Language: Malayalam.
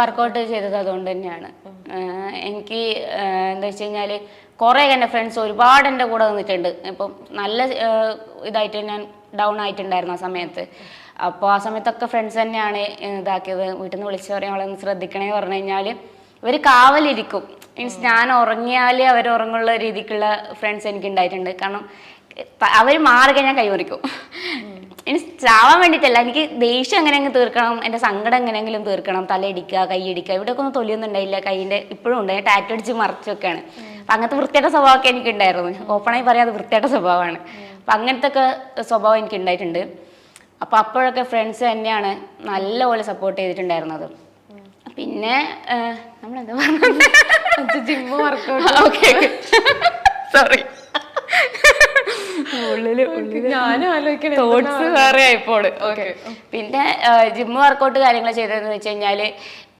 വർക്കൗട്ട് ചെയ്തത് അതുകൊണ്ട് തന്നെയാണ്. എനിക്ക് എന്താ വെച്ച് കഴിഞ്ഞാൽ കുറേ എന്റെ ഫ്രണ്ട്സ് ഒരുപാട് എന്റെ കൂടെ നിന്നിട്ടുണ്ട്. ഇപ്പം നല്ല ഇതായിട്ട് ഞാൻ ഡൗൺ ആയിട്ടുണ്ടായിരുന്നു ആ സമയത്ത്. അപ്പോൾ ആ സമയത്തൊക്കെ ഫ്രണ്ട്സ് തന്നെയാണ് ഇതാക്കിയത്. വീട്ടിൽ നിന്ന് വിളിച്ച് പറയും അവളെ ഒന്ന് ശ്രദ്ധിക്കണേ പറഞ്ഞു കഴിഞ്ഞാൽ ഇവർ കാവലിരിക്കും. മീൻസ് ഞാൻ ഉറങ്ങിയാലേ അവർ ഉറങ്ങുള്ള രീതിക്കുള്ള ഫ്രണ്ട്സ് എനിക്ക് ഉണ്ടായിട്ടുണ്ട്. കാരണം അവർ മാറി കഴിഞ്ഞാൽ കൈവറിക്കും മീൻസ് ചാവാൻ വേണ്ടിയിട്ടല്ല. എനിക്ക് ദേഷ്യം എങ്ങനെയെങ്കിലും തീർക്കണം എന്റെ സങ്കടം എങ്ങനെയെങ്കിലും തീർക്കണം. തലയിടിക്കുക കൈയടിക്കുക ഇവിടെയൊക്കെ ഒന്നും തൊലിയൊന്നും ഉണ്ടായില്ല. കൈയിന്റെ ഇപ്പോഴും ഉണ്ട്. ഞാൻ ടാറ്റു അടിച്ച് മറച്ചൊക്കെയാണ് അപ്പം അങ്ങനത്തെ വൃത്തിയുടെ സ്വഭാവമൊക്കെ എനിക്ക് ഉണ്ടായിരുന്നു ഓപ്പണായി അത് വൃത്തിയുടെ സ്വഭാവമാണ്. അപ്പം അങ്ങനത്തെ ഒക്കെ സ്വഭാവം എനിക്ക് ഉണ്ടായിട്ടുണ്ട് അപ്പോൾ അപ്പോഴൊക്കെ ഫ്രണ്ട്സ് തന്നെയാണ് നല്ലപോലെ സപ്പോർട്ട് ചെയ്തിട്ടുണ്ടായിരുന്നത്. പിന്നെ നമ്മളെന്താ പറഞ്ഞു ജിമ്മ് വർക്കൗട്ട് ഓക്കെ സോറി ഉള്ളിൽ ഉള്ളിൽ. തോട്ട്സ് വേറെ ആയിപ്പോൾ ഓക്കെ പിന്നെ ജിം വർക്കൗട്ട് കാര്യങ്ങൾ ചെയ്തതെന്ന് വെച്ച് കഴിഞ്ഞാൽ